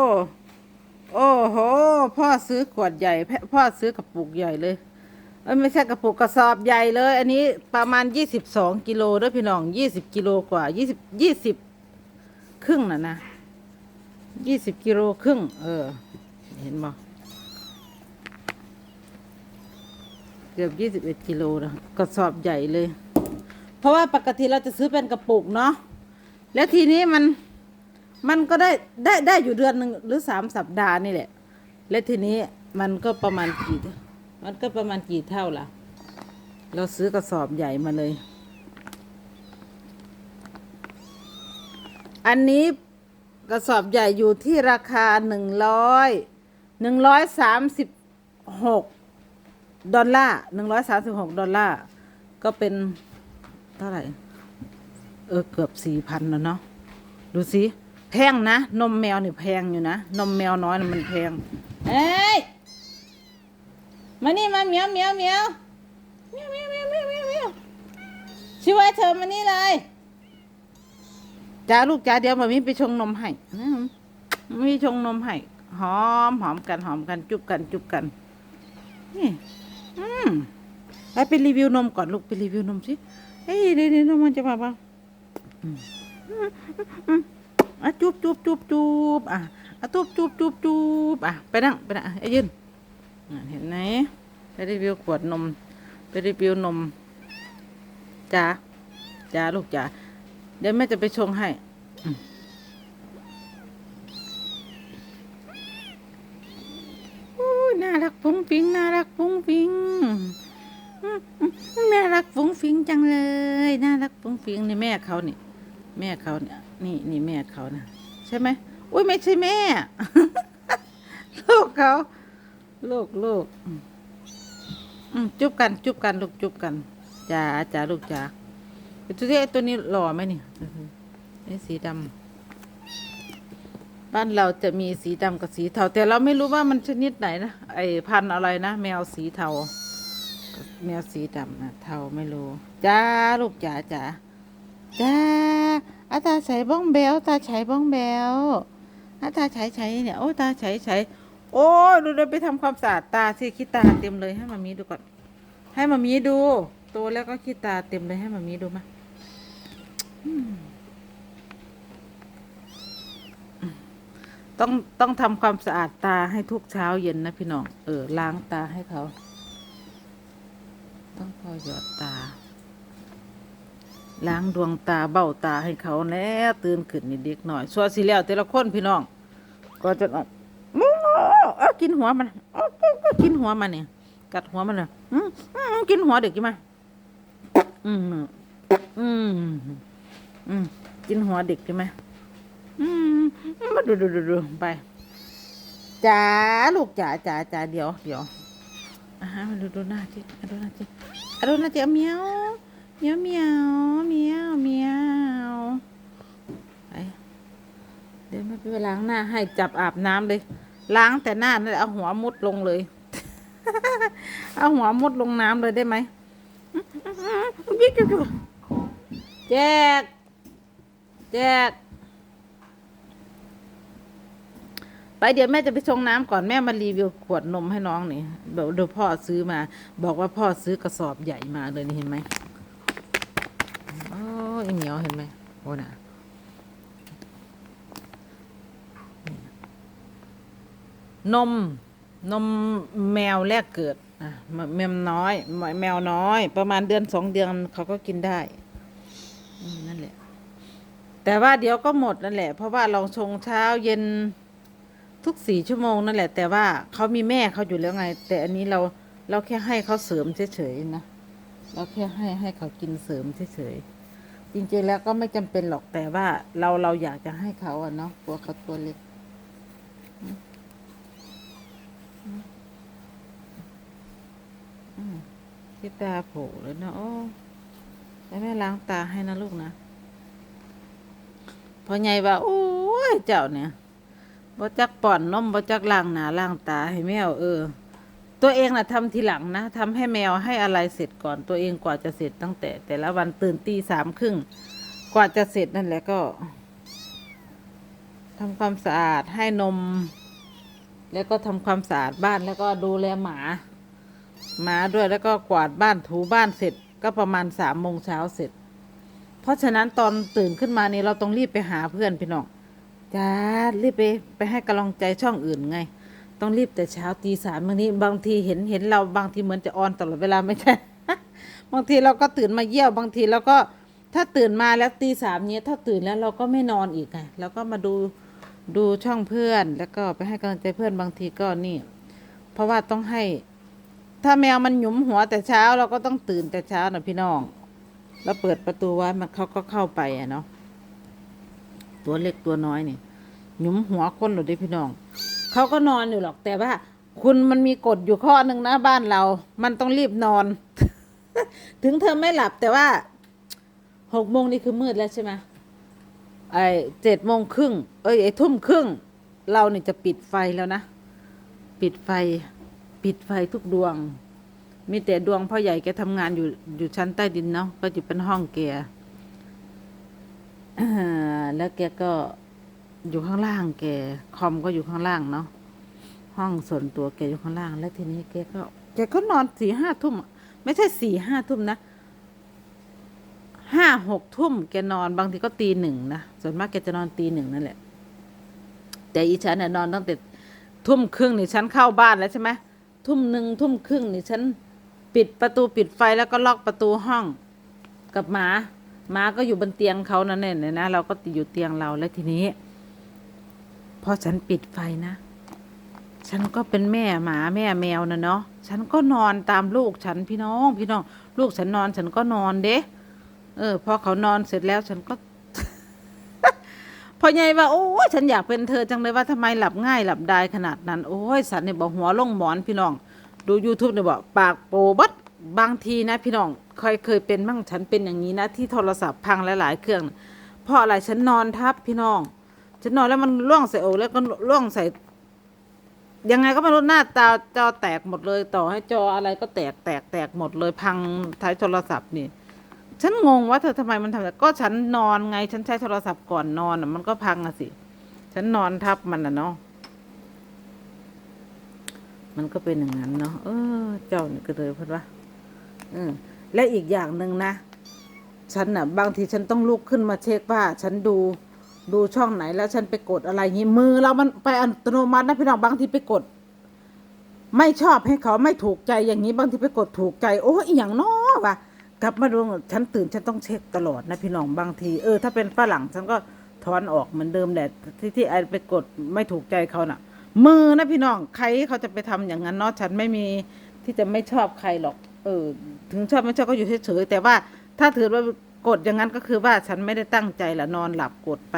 โอ้โอ้โห พ่อซื้อขวดใหญ่พพ่อซื้อกระปุกใหญ่เลยเอ้ยไม่ใช่กระปุกกระสอบใหญ่เลย อันนี้ประมาณยี่สิบสองกิโลด้วยพี่น้องยี่สิบกิโลกว่ายี่สิบยี่สิบครึ่งน่ะนะยี่สิบกิโลครึ่ง เออ เห็นบ่เกือบยี่สิบเอ็ดกิโลนะกระสอบใหญ่เลย เพราะว่าปกติเราจะซื้อเป็นกระปุกเนาะแล้วทีนี้มัน มันก็ได้ได้ได้อยู่เดือนหนึ่งหรือสามสัปดาห์นี่แหละ และทีนี้มันก็ประมาณกี่มันก็ประมาณกี่เท่าล่ะ เราซื้อกระสอบใหญ่มาเลย อันนี้กระสอบใหญ่อยู่ที่ราคาหนึ่งร้อยหนึ่งร้อยสามสิบหกดอลลาร์หนึ่งร้อยสามสิบหกดอลลาร์ ก็เป็นเท่าไหร่ เออ เกือบสี่พันแล้วเนาะ ดูสิ แพงนะ นมแมวนี่แพงอยู่นะ นมแมวน้อยนะมันแพง เอ้ย มานี่มาเหมียวเหมียวเหมียวเหมียวเหมียวเหมียวเหมียวเหมียวเหมียวช่วยเธอมานี่เลยจ้าลูกจ้าเดี๋ยวมามีไปชงนมให้นะมีชงนมให้หอมหอมกันหอมกันจุบกันจุบกันนี่อืมไปไปรีวิวนมก่อนลูกไปรีวิวนมสิเฮ้ยเดี๋ยวเดี๋ยวนมมันจะมาบ้าง อะจุบจุบจุบจุบอะอะจุบจุบจุบจุบอะไปนั่งไปนั่งอะไอ้ยืนเห็นไหมไปรีวิวขวดนมไปรีวิวนมจ้าจ้าลูกจ้าเดี๋ยวแม่จะไปชงให้อืมอู้น่ารักฟุ้งฟิงน่ารักฟุ้งฟิงอืมอืมน่ารักฟุ้งฟิงจังเลย น่ารักฟุ้งฟิงนี่แม่เขานี่ แม่เขาเนี่ย นี่นี่แม่เขานะใช่ไหมอุ้ยไม่ใช่แม่ ลูกเขาลูกลูกจุบกัน จุบกัน ลูกจุบกันจ้าจ้าลูกจ้าตัวที่ไอ้ตัวนี้หล่อไหมนี่ไอ้สีดำบ้านเราจะมีสีดำกับสีเทา แต่เราไม่รู้ว่ามันชนิดไหนนะไอพันธุ์อะไรนะแมวสีเทา แมวสีดำนะเทาไม่รู้จ้าลูกจ้าจ้าจ้า อาตาใส่บ้องแบวตาใช้บ้องแบวอาตาใช้ใช้เนี่ยโอ้ตาใช้ใช้โอ้ดูเดินไปทำความสะอาดตาสิขี้ตาเต็มเลยให้มามีดูก่อน ให้มามีดูโตแล้วก็ขี้ตาเต็มเลยให้มามีดูมาต้องต้องทำความสะอาดตาให้ทุกเช้าเย็นนะพี่น้อง เออล้างตาให้เขา ต้องคอยหยอดตา ล้างดวงตาเบ้าตาให้เขาแล้วตื่นขึ้นนี่เด็กหน่อยส่วนสิแล้วแต่ละคนพี่น้อง ก็จะนอนมูเอากินหัวมันเอากินหัวมันเนี่ยกัดหัวมันเลยอืมอืมกินหัวเด็กกินมาอืมอืมอืมกินหัวเด็กใช่ไหมอืมมาดูดูดูดูไปจ๋าลูกจ๋าจ๋าจ๋าเดี๋ยวเดี๋ยวอ่ามาดูดูหน้าจิดูหน้าจิดูหน้าจิเอาเมียว เมียวเมียวเมียวเมียวไปเดี๋ยวไม่ไปล้างหน้าให้จับอาบน้ำเลย ล้างแต่หน้านั่นแหละเอาหัวมุดลงเลย เอาหัวมุดลงน้ำเลยได้ไหมแจกแจกไปเดี๋ยวแม่จะไปชงน้ำก่อนแม่มารีวิวขวดนมให้น้องนี่เดี๋ยวพ่อซื้อมา บอกว่าพ่อซื้อกระสอบใหญ่มาเลยนี่เห็นไหมโอ้ยเหนียวเห็น ไหมโอ้น่ะนม นมแมวแรกเกิดอะแมวน้อย แมวน้อย ประมาณเดือนสองเดือนเขาก็กินได้นั่นแหละ แต่ว่าเดี๋ยวก็หมดนั่นแหละ เพราะว่าเราชงเช้าเย็นทุกสี่ชั่วโมงนั่นแหละ แต่ว่าเขามีแม่เขาอยู่แล้วไง แต่อันนี้เราเราแค่ให้เขาเสริมเฉยๆนะ เราแค่ให้ให้เขากินเสริมเฉยๆ จริงๆแล้วก็ไม่จำเป็นหรอกแต่ว่าเราเราอยากจะให้เขาอะเนาะกลัวเขาตัวเล็กที่ตาโผล่เลยเนาะโอ้แล้วแม่ล้างตาให้นะลูกนะพอใหญ่ว่าโอ้ยเจ้าเนี่ยบ่จักป่อนนมบ่จักล้างหน้าล้างตาให้แมวเออ ตัวเองน่ะทำทีหลังนะทำให้แมวให้อะไรเสร็จก่อนตัวเองกว่าจะเสร็จตั้งแต่ แต่ละวันตื่นตีสามครึ่งกว่าจะเสร็จนั่นแหละก็ทำความสะอาดให้นม แล้วก็ทำความสะอาดบ้านแล้วก็ดูแลหมา หมาด้วยแล้วก็กวาดบ้านถูบ้านเสร็จก็ประมาณสามโมงเช้าเสร็จ เพราะฉะนั้นตอนตื่นขึ้นมานี่เราต้องรีบไปหาเพื่อนพี่น้องจ้ารีบไปไปให้กำลังใจช่องอื่นไง ต้องรีบแต่เช้าตีสามบางทีบางทีเห็นเห็นเราบางทีเหมือนจะออนตลอดเวลาไม่ใช่บางทีเราก็ตื่นมาเยี่ยวบางทีเราก็ถ้าตื่นมาแล้วตีสามเนี้ยถ้าตื่นแล้วเราก็ไม่นอนอีกไงเราก็มาดูดูช่องเพื่อนแล้วก็ไปให้กำลังใจเพื่อนบางทีก็นี่ เพราะว่าต้องให้ ถ้าแมวมันหยุมหัวแต่เช้าเราก็ต้องตื่นแต่เช้านะพี่น้องแล้วเปิดประตูไว้มันเขาก็เข้าไปอะเนาะตัวเล็กตัวน้อยเนี่ยหยุมหัวคนหรือได้พี่น้อง เขาก็นอนอยู่หรอกแต่ว่า คุณมันมีกฎอยู่ข้อหนึ่งนะบ้านเรา มันต้องรีบนอน ถึงเธอไม่หลับแต่ว่าหกโมงนี่คือมืดแล้วใช่ไหมไอ้เจ็ดโมงครึ่งเอ้ยไอ้ทุ่มครึ่ง เราเนี่ยจะปิดไฟแล้วนะ ปิดไฟ ปิดไฟทุกดวง มีแต่ดวงพ่อใหญ่แกทำงานอยู่อยู่ชั้นใต้ดินเนาะก็จะเป็นห้องแกแล้วแกก็ อยู่ข้างล่างแกคอมก็อยู่ข้างล่างเนาะห้องส่วนตัวแกอยู่ข้างล่าง แล้วทีนี้แกก็แกก็นอนสี่ห้าทุ่ม ไม่ใช่สี่ห้าทุ่มนะห้าหกทุ่มแกนอนบางทีก็ตีหนึ่งนะส่วนมากแกจะนอนตีหนึ่งนั่นแหละ แต่อีฉันเนี่ยนอนตั้งแต่ทุ่มครึ่งนี่ฉันเข้าบ้านแล้วใช่ไหมทุ่มหนึ่งทุ่มครึ่งนี่ฉันปิดประตูปิดไฟแล้วก็ล็อกประตูห้องกับหมาหมาก็อยู่บนเตียงเขานั่นเองนะเราก็อยู่เตียงเราแล้วทีนี้ พอฉันปิดไฟนะ ฉันก็เป็นแม่หมาแม่แมวนะเนาะ ฉันก็นอนตามลูกฉันพี่น้อง พี่น้อง ลูกฉันนอนฉันก็นอนเด้ เออ พอเขานอนเสร็จแล้วฉันก็ พอใหญ่ว่าโอ้ยฉันอยากเป็นเธอจังเลยว่าทำไมหลับง่ายหลับได้ขนาดนั้น โอ้ยสันเนี่ยบอกหัวลงหมอนพี่น้อง ดู YouTube เนี่ยบอกปากโปบัดบางทีนะพี่น้องเคยเคยเป็นบ้างฉันเป็นอย่างนี้นะที่โทรศัพท์พังหลาย ๆ เครื่อง เพราะอะไรฉันนอนทับพี่น้อง ฉันนอนแล้วมันล่วงใส่อกแล้วก็ล่วงใส่ ยังไงก็ไม่รู้หน้าตาจอแตกหมดเลย ต่อให้จออะไรก็แตกแตกแตกหมดเลย พังท้ายโทรศัพท์นี่ ฉันงงว่าเธอทำไมมันทำแบบก็ฉันนอนไง ฉันใช้โทรศัพท์ก่อนนอนอะมันก็พังอะสิ ฉันนอนทับมันอะเนาะมันก็เป็นอย่างนั้นเนาะเออ เจ้านี่ก็เลยพูดว่าอืมและอีกอย่างหนึ่งนะ ฉันน่ะ บางทีฉันต้องลุกขึ้นมาเช็คว่า ฉันดู ดูช่องไหนแล้วฉันไปกดอะไรงี้มือเรามันไปอัตโนมัตินะพี่น้องบางทีไปกด ไม่ชอบให้เขาไม่ถูกใจอย่างนี้บางทีไปกดถูกใจ โอ้ยอย่างน้อว่ะกลับมาดูฉันตื่นฉันต้องเช็คตลอดนะพี่น้องบางทีเออถ้าเป็นฝรั่งฉันก็ถอนออกเหมือนเดิมแหละที่ที่ไอไปกดไม่ถูกใจเขาน่ะ มือนะพี่น้องใครเขาจะไปทำอย่างนั้นเนาะฉันไม่มีที่จะไม่ชอบใครหรอก เออ ถึงชอบไม่ชอบก็อยู่เฉยๆแต่ว่าถ้าถือว่า กดอย่างนั้นก็คือว่าฉันไม่ได้ตั้งใจละนอนหลับกดไป